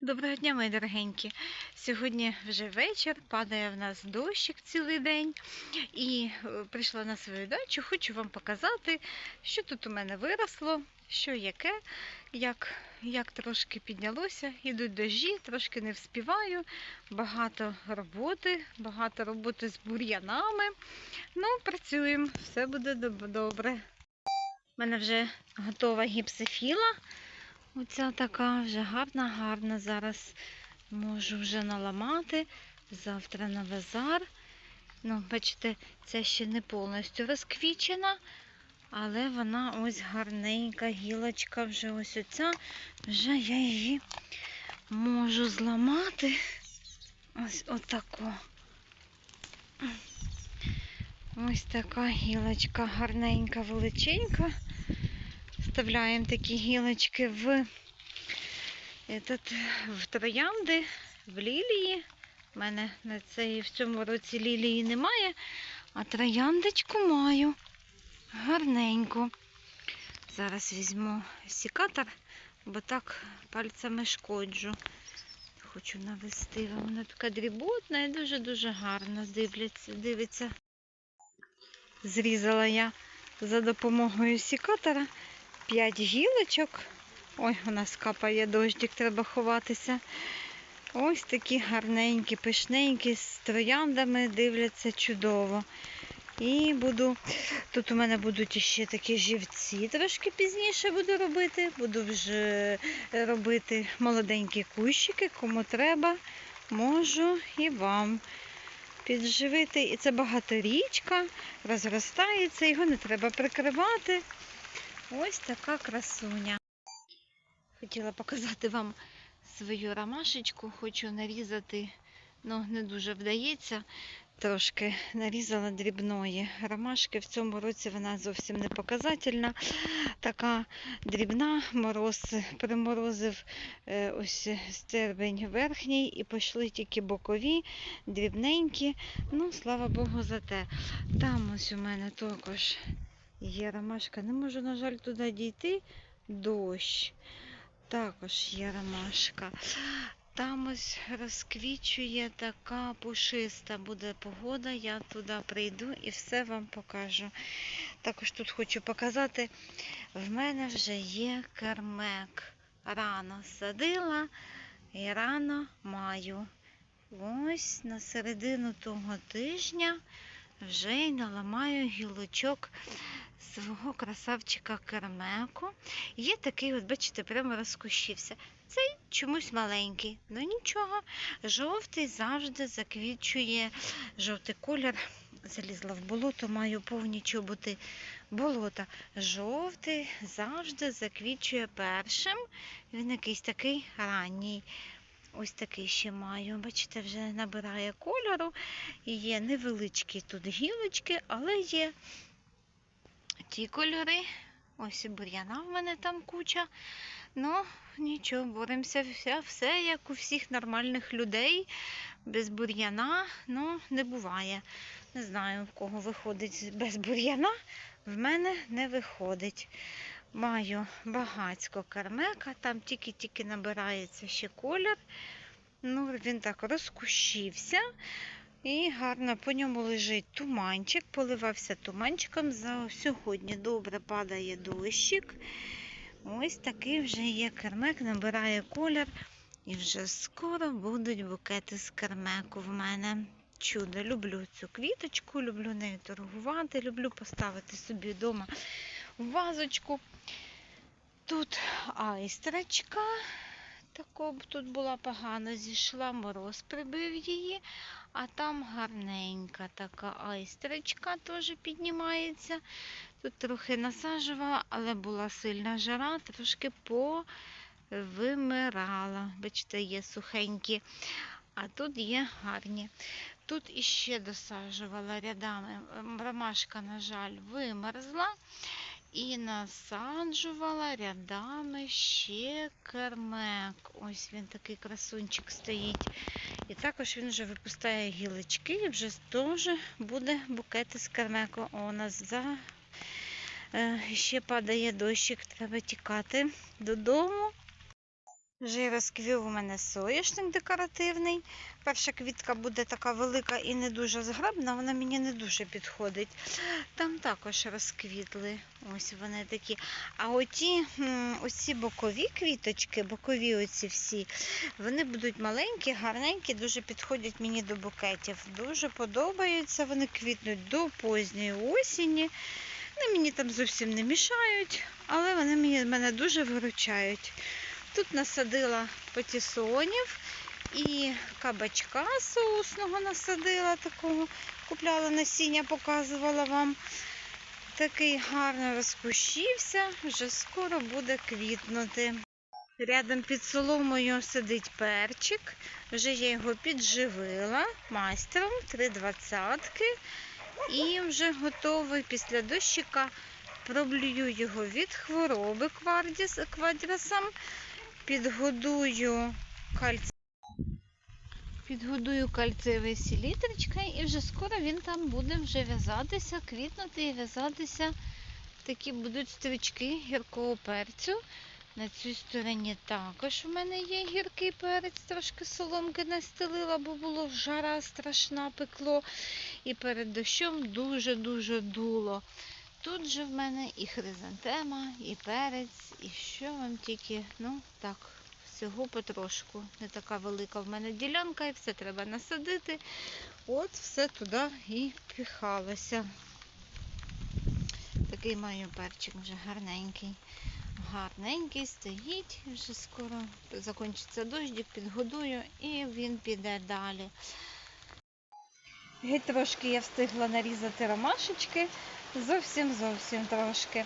Доброго дня, мої дорогенькі. Сьогодні вже вечір, падає в нас дощик цілий день. І е, прийшла на свою дачу. Хочу вам показати, що тут у мене виросло, що яке, як, як трошки піднялося. Ідуть дощі, трошки не вспіваю. Багато роботи, багато роботи з бур'янами. Ну, працюємо, все буде доб- добре. У мене вже готова гіпсофіла. Оця така вже гарна, гарна. Зараз можу вже наламати. Завтра на базар. Ну, бачите, ця ще не повністю розквічена, але вона ось гарненька, гілочка вже ось оця. Вже я її можу зламати. Ось отако. Ось така гілочка гарненька, величенька. Вставляємо такі гілочки в, этот, в троянди, в лілії. У мене на цей, в цьому році лілії немає, а трояндочку маю. Гарненьку. Зараз візьму сікатор, бо так пальцями шкоджу. Хочу навести. Вона така дріботна і дуже-дуже гарно дивляться, дивиться. Зрізала я за допомогою сікатора. П'ять гілочок. Ой, у нас капає дощик, треба ховатися. Ось такі гарненькі, пишненькі, з трояндами дивляться чудово. І буду. Тут у мене будуть ще такі живці, трошки пізніше буду робити. Буду вже робити молоденькі кущики, кому треба, можу і вам підживити. І це багаторічка, розростається, його не треба прикривати. Ось така красуня. Хотіла показати вам свою ромашечку, хочу нарізати, ну не дуже вдається. Трошки нарізала дрібної ромашки. В цьому році вона зовсім не показательна. Така дрібна, мороз приморозив е, ось стербень верхній і пішли тільки бокові, дрібненькі. Ну, слава Богу, за те. Там ось у мене також Є ромашка. Не можу, на жаль, туди дійти. Дощ. Також є ромашка. Там ось розквічує така пушиста буде погода. Я туди прийду і все вам покажу. Також тут хочу показати, в мене вже є кермек. Рано садила і рано маю. Ось на середину того тижня вже й наламаю гілочок свого красавчика кермеку. Є такий, от, бачите, прямо розкущився. Цей чомусь маленький, ну нічого. Жовтий завжди заквічує жовтий колір. Залізла в болото, маю повні чоботи болота. Жовтий завжди заквічує першим. Він якийсь такий ранній. Ось такий ще маю. Бачите, вже набирає кольору. Є невеличкі тут гілочки, але є ті кольори. Ось і бур'яна в мене там куча. Ну, нічого, боремося. Все, все як у всіх нормальних людей. Без бур'яна ну, не буває. Не знаю, в кого виходить без бур'яна. В мене не виходить. Маю багацько кармека, там тільки-тільки набирається ще колір. Ну, він так розкущився. І гарно по ньому лежить туманчик, поливався туманчиком. За сьогодні добре падає дощик. Ось такий вже є кермек, набирає колір. І вже скоро будуть букети з кермеку в мене. Чудо, люблю цю квіточку, люблю нею торгувати, люблю поставити собі вдома вазочку. Тут айстрочка. Тако тут була погано зійшла, мороз прибив її, а там гарненька така айстрочка теж піднімається. Тут трохи насаджувала, але була сильна жара, трошки повимирала. Бачите, є сухенькі, а тут є гарні. Тут іще досаджувала рядами. Ромашка, на жаль, вимерзла. І насаджувала рядами ще кермек. Ось він такий красунчик стоїть. І також він вже випускає гілочки, і вже теж буде букети з кермеку. О, у нас за... е, ще падає дощик, треба тікати додому. Вже розквів у мене соняшник декоративний. Перша квітка буде така велика і не дуже зграбна, вона мені не дуже підходить. Там також розквітли. Ось вони такі. А оті оці бокові квіточки, бокові оці всі, вони будуть маленькі, гарненькі, дуже підходять мені до букетів. Дуже подобаються. Вони квітнуть до позньої осені. Вони мені там зовсім не мішають, але вони мене дуже виручають. Тут насадила патісонів і кабачка соусного насадила такого. Купляла насіння, показувала вам. Такий гарно розпущився, вже скоро буде квітнути. Рядом під соломою сидить перчик. Вже я його підживила майстром, три двадцятки. І вже готовий після дощика проблюю його від хвороби квадрісом, підгодую кальци. Підгодую кальцевою селітрочкою і вже скоро він там буде вже в'язатися, квітнути і в'язатися. Такі будуть стрічки гіркого перцю. На цій стороні також у мене є гіркий перець, трошки соломки настелила, бо було жара страшна, пекло. І перед дощом дуже-дуже дуло. Тут же в мене і хризантема, і перець, і що вам тільки, ну так, всього потрошку. Не така велика в мене ділянка, і все треба насадити. От все туди і піхалося. Такий маю перчик вже гарненький. Гарненький стоїть, вже скоро закінчиться дощик, підгодую і він піде далі. Геть трошки я встигла нарізати ромашечки, зовсім зовсім трошки.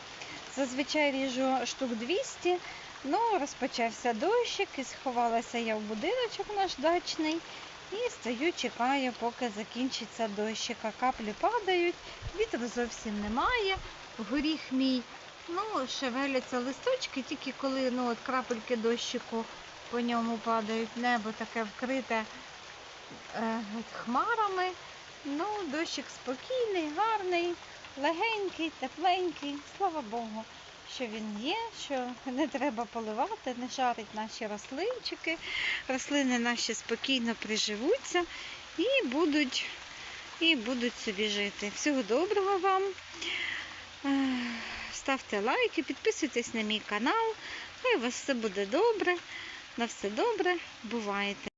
Зазвичай ріжу штук 200, ну розпочався дощик і сховалася я в будиночок наш дачний. І стою, чекаю, поки закінчиться дощик. Каплі падають, вітру зовсім немає. Горіх мій, ну, шевеляться листочки, тільки коли ну, от крапельки дощику по ньому падають. Небо таке вкрите е, хмарами. Ну, дощик спокійний, гарний, легенький, тепленький. Слава Богу, що він є, що не треба поливати, не жарить наші рослинчики. Рослини наші спокійно приживуться і будуть, і будуть собі жити. Всього доброго вам. Е, Ставте лайки, підписуйтесь на мій канал. Хай у вас все буде добре. На все добре. Бувайте!